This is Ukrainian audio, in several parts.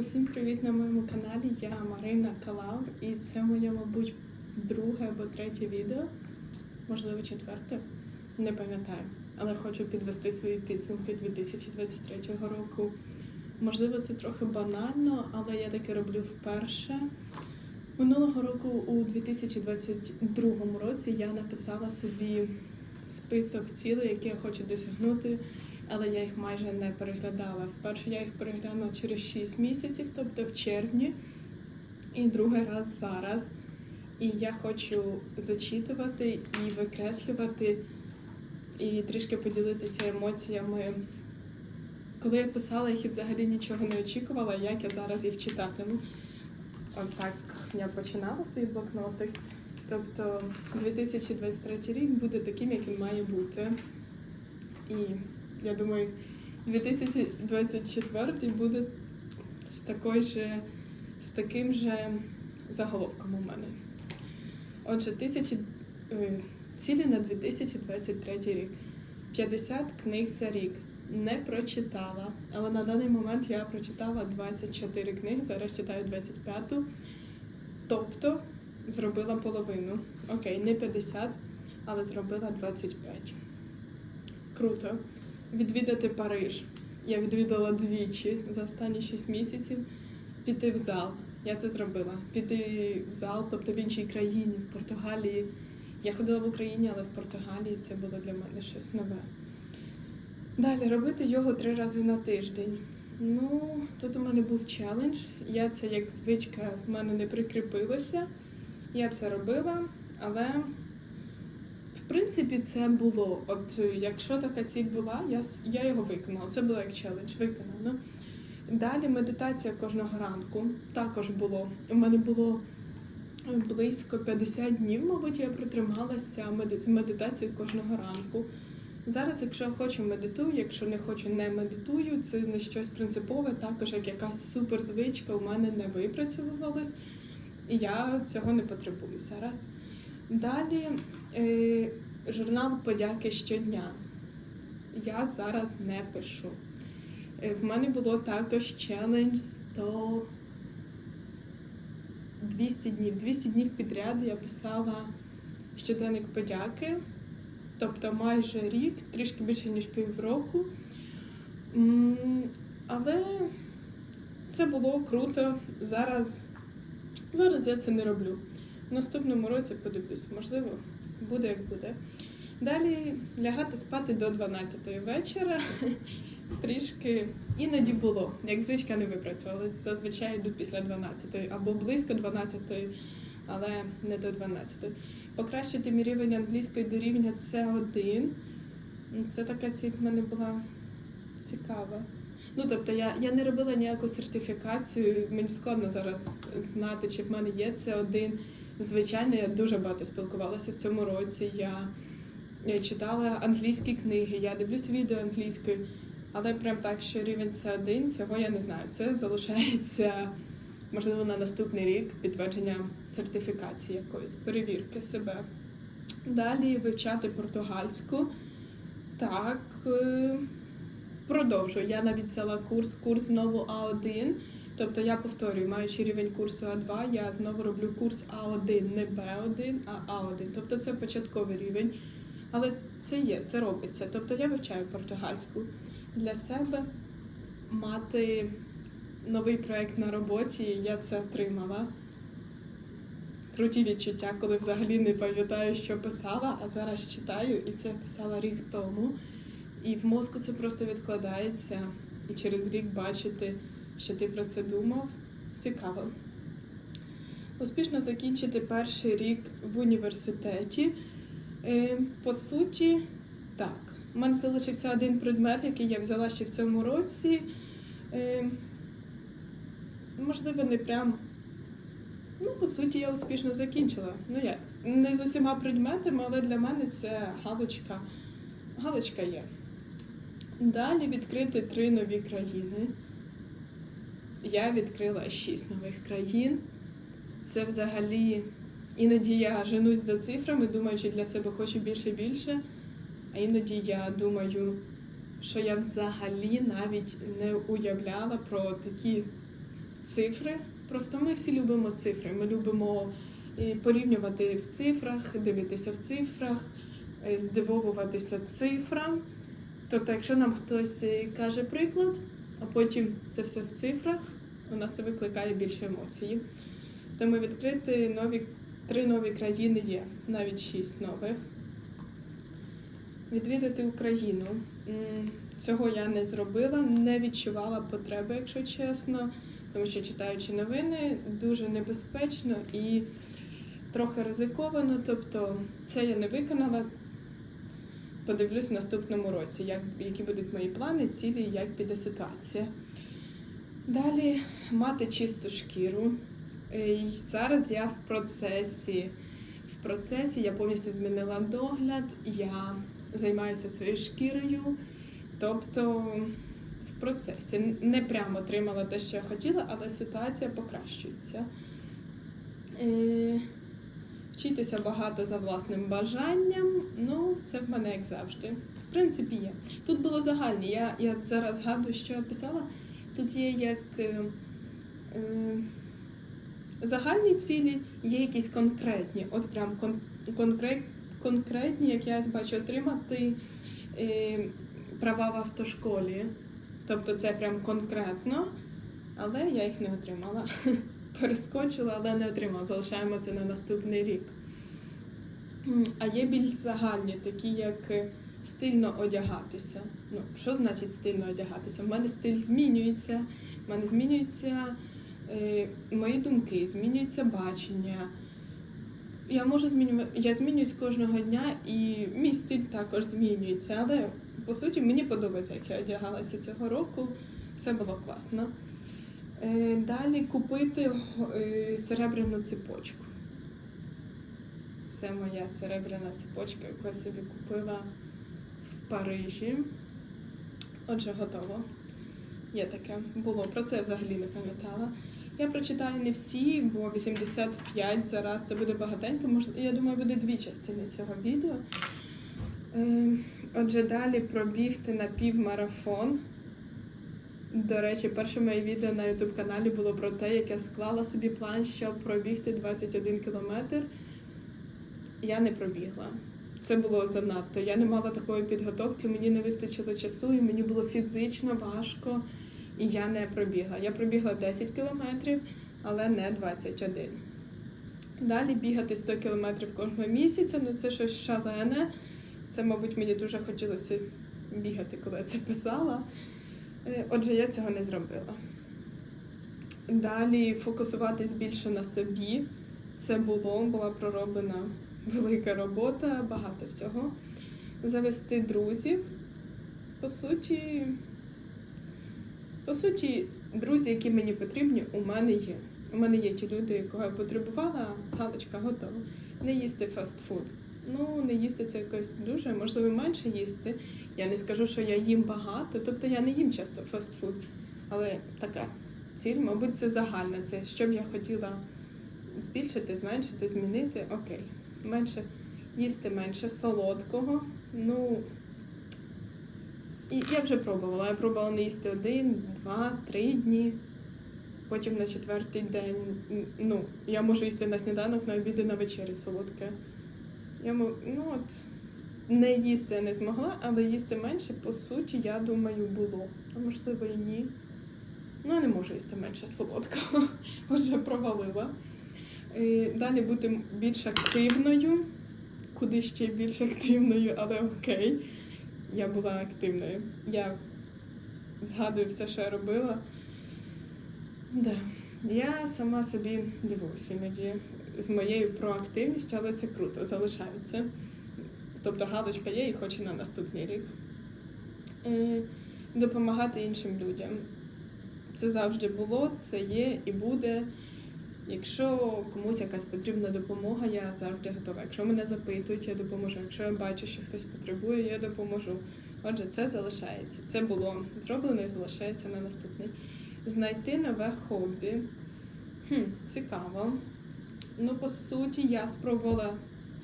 Усім привіт на моєму каналі. Я Марина Калаур, і це моє, мабуть, друге або третє відео, можливо, четверте, не пам'ятаю. Але хочу підвести свої підсумки 2023 року. Можливо, це трохи банально, але я таке роблю вперше. Минулого року, у 2022 році, я написала собі список цілей, які я хочу досягнути але я їх майже не переглядала. Вперше я їх переглянула через 6 місяців, тобто в червні, і другий раз зараз. І я хочу зачитувати і викреслювати, і трішки поділитися емоціями. Коли я писала їх і взагалі нічого не очікувала, як я зараз їх читатиму. Отак я починала свій блокнотик. Тобто 2023 рік буде таким, як він має бути. І я думаю, 2024 буде з такою же, з таким же заголовком у мене. Отже, тисячі, е, цілі на 2023 рік. 50 книг за рік. Не прочитала, але на даний момент я прочитала 24 книги, зараз читаю 25-ту. Тобто зробила половину. Окей, не 50, але зробила 25. Круто відвідати Париж. Я відвідала двічі за останні 6 місяців. Піти в зал. Я це зробила. Піти в зал, тобто в іншій країні, в Португалії. Я ходила в Україні, але в Португалії це було для мене щось нове. Далі робити його три рази на тиждень. Ну, тут у мене був челендж. Я це як звичка в мене не прикріпилося. Я це робила, але принципі, це було. От е, якщо така ціль була, я я його виконала. Це було як челендж, виконано. Далі медитація кожного ранку також було. У мене було е, близько 50 днів, мабуть, я протрималася меди- медитацією кожного ранку. Зараз, якщо хочу, медитую, якщо не хочу, не медитую. Це не щось принципове, також як якась суперзвичка у мене не випрацьовувалась, і я цього не потребую зараз. Далі е, журнал подяки щодня. Я зараз не пишу. Е, в мене було також челендж 100 200 днів. 200 днів підряд я писала щоденник подяки, тобто майже рік, трішки більше ніж півроку. Але це було круто. Зараз, зараз я це не роблю. В наступному році подивлюсь, можливо, буде як буде. Далі лягати спати до 12 вечора. Трішки іноді було, як звичка не випрацювала. Зазвичай йду після 12 або близько 12, але не до 12. Покращити мій рівень англійської до рівня С1. Це така ціль в мене була цікава. Ну, тобто я, я не робила ніяку сертифікацію. Мені складно зараз знати, чи в мене є це один. Звичайно, я дуже багато спілкувалася в цьому році. Я, я читала англійські книги, я дивлюсь відео англійською, але прям так, що рівень це один, цього я не знаю. Це залишається, можливо, на наступний рік підтвердження сертифікації якоїсь, перевірки себе. Далі вивчати португальську. Так, е, продовжую. Я навіть взяла курс, курс знову А1. Тобто я повторюю, маючи рівень курсу А2, я знову роблю курс А1, не Б1, а А1. Тобто це початковий рівень. Але це є, це робиться. Тобто я вивчаю португальську для себе мати новий проект на роботі, я це отримала. Круті відчуття, коли взагалі не пам'ятаю, що писала, а зараз читаю, і це писала рік тому. І в мозку це просто відкладається. І через рік бачити, що ти про це думав, цікаво. Успішно закінчити перший рік в університеті. Е, По суті, так. У мене залишився один предмет, який я взяла ще в цьому році. Е, Можливо, не прям. Ну, по суті, я успішно закінчила. Ну як? Не з усіма предметами, але для мене це галочка. Галочка є. Далі відкрити три нові країни. Я відкрила шість нових країн. Це взагалі іноді я женусь за цифрами, думаючи для себе хочу більше і більше. А іноді я думаю, що я взагалі навіть не уявляла про такі цифри. Просто ми всі любимо цифри. Ми любимо е, порівнювати в цифрах, дивитися в цифрах, е, здивовуватися цифрам. Тобто, якщо нам хтось е, каже приклад, а потім це все в цифрах, у нас це викликає більше емоцій. Тому відкрити нові три нові країни є, навіть шість нових. Відвідати Україну. Цього я не зробила, не відчувала потреби, якщо чесно, тому що читаючи новини, дуже небезпечно і трохи ризиковано. Тобто це я не виконала. Подивлюсь в наступному році, як, які будуть мої плани, цілі, як піде ситуація. Далі мати чисту шкіру. Е, і Зараз я в процесі. В процесі я повністю змінила догляд, я займаюся своєю шкірою, тобто в процесі. Не прямо отримала те, що я хотіла, але ситуація покращується. Вчитися багато за власним бажанням, ну це в мене як завжди. В принципі, є. Тут було загальні. Я, я зараз згадую, що я писала. Тут є як е, е, загальні цілі, є якісь конкретні. От прям кон, конкрет, конкретні, як я бачу, отримати е, права в автошколі. Тобто це прям конкретно, але я їх не отримала. Перескочила, але не отримала. Залишаємо це на наступний рік. А є більш загальні, такі як е, стильно одягатися. Ну, що значить стильно одягатися? В мене стиль змінюється, в мене змінюються е, мої думки, змінюється бачення. Я можу змінювати, я змінююсь кожного дня, і мій стиль також змінюється. Але по суті мені подобається, як я одягалася цього року. Все було класно. Е, Далі купити е, серебряну цепочку. Це моя серебряна цепочка, яку я собі купила в Парижі. Отже, готово. Є таке. Було. Про це я взагалі не пам'ятала. Я прочитаю не всі, бо 85 зараз це буде багатенько. Можливо, я думаю, буде дві частини цього відео. Е, Отже, далі пробігти на півмарафон. До речі, перше моє відео на youtube каналі було про те, як я склала собі план, щоб пробігти 21 кілометр. Я не пробігла. Це було занадто. Я не мала такої підготовки, мені не вистачило часу, і мені було фізично важко, і я не пробігла. Я пробігла 10 кілометрів, але не 21. Далі бігати 100 кілометрів кожного місяця, ну це щось шалене. Це, мабуть, мені дуже хотілося бігати, коли я це писала. Е, Отже, я цього не зробила. Далі фокусуватись більше на собі. Це було, була пророблена велика робота, багато всього. Завести друзів. По суті, по суті, друзі, які мені потрібні, у мене є. У мене є ті люди, кого я потребувала, галочка готова. Не їсти фастфуд. Ну, не їсти це якось дуже, можливо, менше їсти. Я не скажу, що я їм багато, тобто я не їм часто фастфуд. Але така ціль, мабуть, це загальна. Це що б я хотіла збільшити, зменшити, змінити. Окей. Менше їсти менше солодкого. Ну і я вже пробувала. Я пробувала не їсти один, два, три дні. Потім на четвертий день. Ну, я можу їсти на сніданок, на обід і на вечерю солодке. Я ну от не їсти я не змогла, але їсти менше, по суті, я думаю, було. А можливо і ні. Ну, я не можу їсти менше солодкого, вже провалила. Е, Далі бути більш активною, куди ще більш активною, але окей. Я була активною. Я згадую все, що я робила. Да. Я сама собі дивуюся іноді з моєю проактивністю, але це круто, залишається. Тобто галочка є і хоче на наступний рік. Е, допомагати іншим людям. Це завжди було, це є і буде. Якщо комусь якась потрібна допомога, я завжди готова. Якщо мене запитують, я допоможу. Якщо я бачу, що хтось потребує, я допоможу. Отже, це залишається. Це було зроблено і залишається на наступний. Знайти нове хобі. Хм, цікаво. Ну, по суті, я спробувала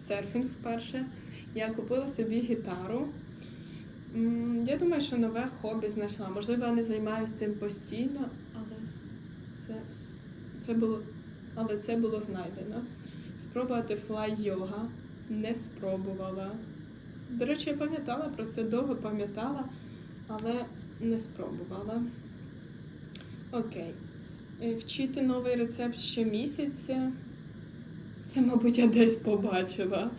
серфінг вперше. Я купила собі гітару. Я думаю, що нове хобі знайшла. Можливо, я не займаюся цим постійно, але це це було, але це було знайдено. Спробувати флай йога не спробувала. До речі, я пам'ятала про це довго пам'ятала, але не спробувала. Окей. Е, Вчити новий рецепт щомісяця. Це, мабуть, я десь побачила.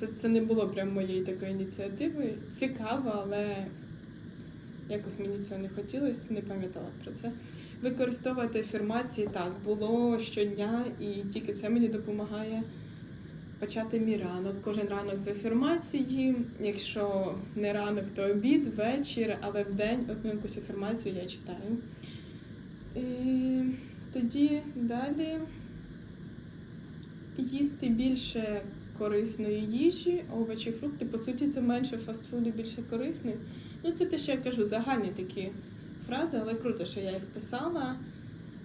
Це, це не було прям моєї такої ініціативи. Цікаво, але якось мені цього не хотілося, не пам'ятала про це. Використовувати афірмації так було щодня, і тільки це мені допомагає почати мій ранок. Кожен ранок з афірмації. Якщо не ранок, то обід, вечір, але в день одну якусь афірмацію я читаю. І тоді далі їсти більше корисної їжі, овочі, фрукти. По суті, це менше фастфуду, більше корисної. Ну, це те, що я кажу, загальні такі фрази, але круто, що я їх писала.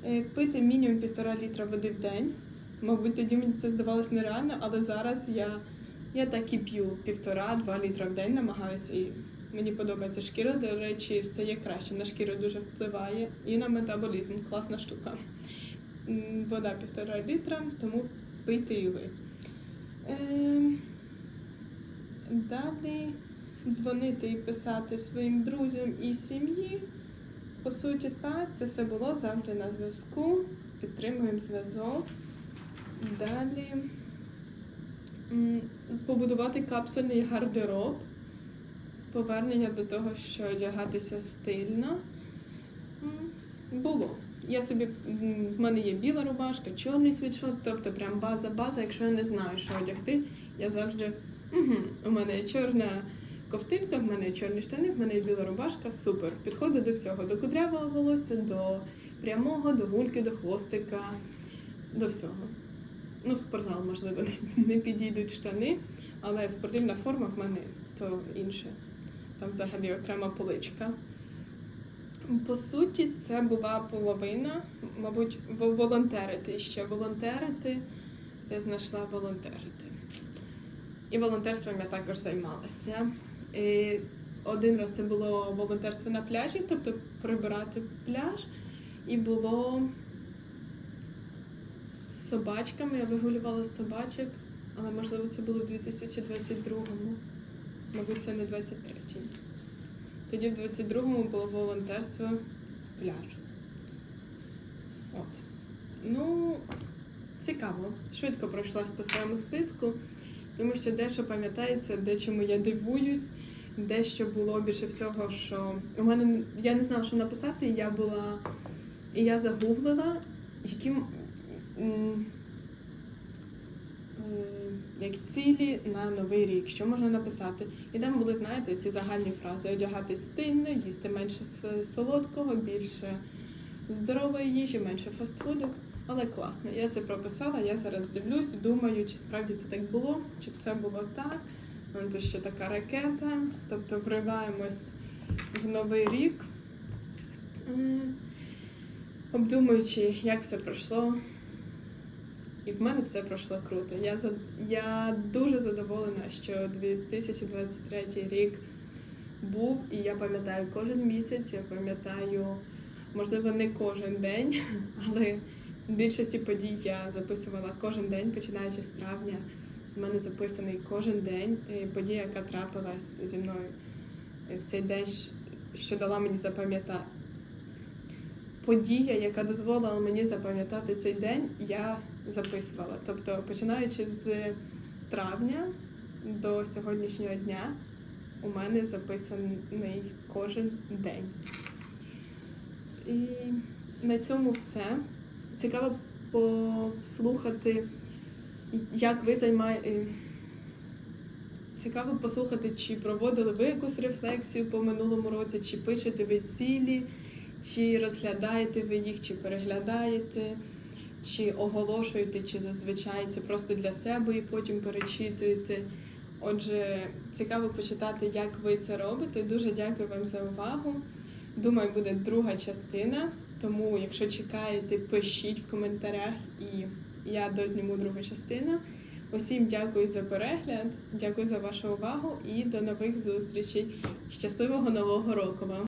Е, Пити мінімум півтора літра води в день. Мабуть, тоді мені це здавалось нереально, але зараз я, я так і п'ю півтора-два літра в день, намагаюся і мені подобається шкіра, до речі, стає краще. На шкіру дуже впливає і на метаболізм. Класна штука. Вода півтора літра, тому пийте і ви. Ем, Далі дзвонити і писати своїм друзям і сім'ї. По суті, так, це все було завжди на зв'язку. Підтримуємо зв'язок. Далі побудувати капсульний гардероб. Повернення до того, що одягатися стильно. Було. Я собі, в мене є біла рубашка, чорний світшот, тобто прям база-база. Якщо я не знаю, що одягти, я завжди угу, у мене чорна ковтинка, в мене є чорні штани, в мене є біла рубашка, супер. Підходить до всього, до кудрявого волосся, до прямого, до гульки, до хвостика, до всього. Ну, спортзал, можливо, не підійдуть штани, але спортивна форма в мене то інше. Там взагалі окрема поличка. По суті, це була половина, мабуть, волонтерити ще волонтерити, де знайшла волонтерити. І волонтерством я також займалася. І один раз це було волонтерство на пляжі, тобто прибирати пляж. І було з собачками. Я вигулювала собачок, але можливо це було в 2022-му. Мабуть, це не 23-й. Тоді в 22-му було волонтерство пляж. От. Ну, цікаво. Швидко пройшлась по своєму списку, тому що дещо пам'ятається, дечому я дивуюсь, дещо було більше всього, що у мене я не знала, що написати, і я була. І я загуглила, яким. Як цілі на новий рік, що можна написати? І там були, знаєте, ці загальні фрази: одягатись стильно, їсти менше солодкого, більше здорової їжі, менше фастфуду. Але класно, я це прописала. Я зараз дивлюсь, думаю, чи справді це так було, чи все було так. Вон тут ще така ракета. Тобто вриваємось в новий рік, обдумуючи, як все пройшло. І в мене все пройшло круто. Я я дуже задоволена, що 2023 рік був, і я пам'ятаю кожен місяць, я пам'ятаю, можливо, не кожен день, але в більшості подій я записувала кожен день, починаючи з травня. У мене записаний кожен день подія, яка трапилась зі мною в цей день, що дала мені запам'ятати. Подія, яка дозволила мені запам'ятати цей день, я записувала. Тобто, починаючи з травня до сьогоднішнього дня, у мене записаний кожен день. І на цьому все. Цікаво послухати, як ви займаєте. Цікаво послухати, чи проводили ви якусь рефлексію по минулому році, чи пишете ви цілі, чи розглядаєте ви їх, чи переглядаєте, чи оголошуєте, чи зазвичай це просто для себе і потім перечитуєте. Отже, цікаво почитати, як ви це робите. Дуже дякую вам за увагу. Думаю, буде друга частина. Тому, якщо чекаєте, пишіть в коментарях, і я дозніму другу частину. Усім дякую за перегляд, дякую за вашу увагу і до нових зустрічей. Щасливого нового року вам!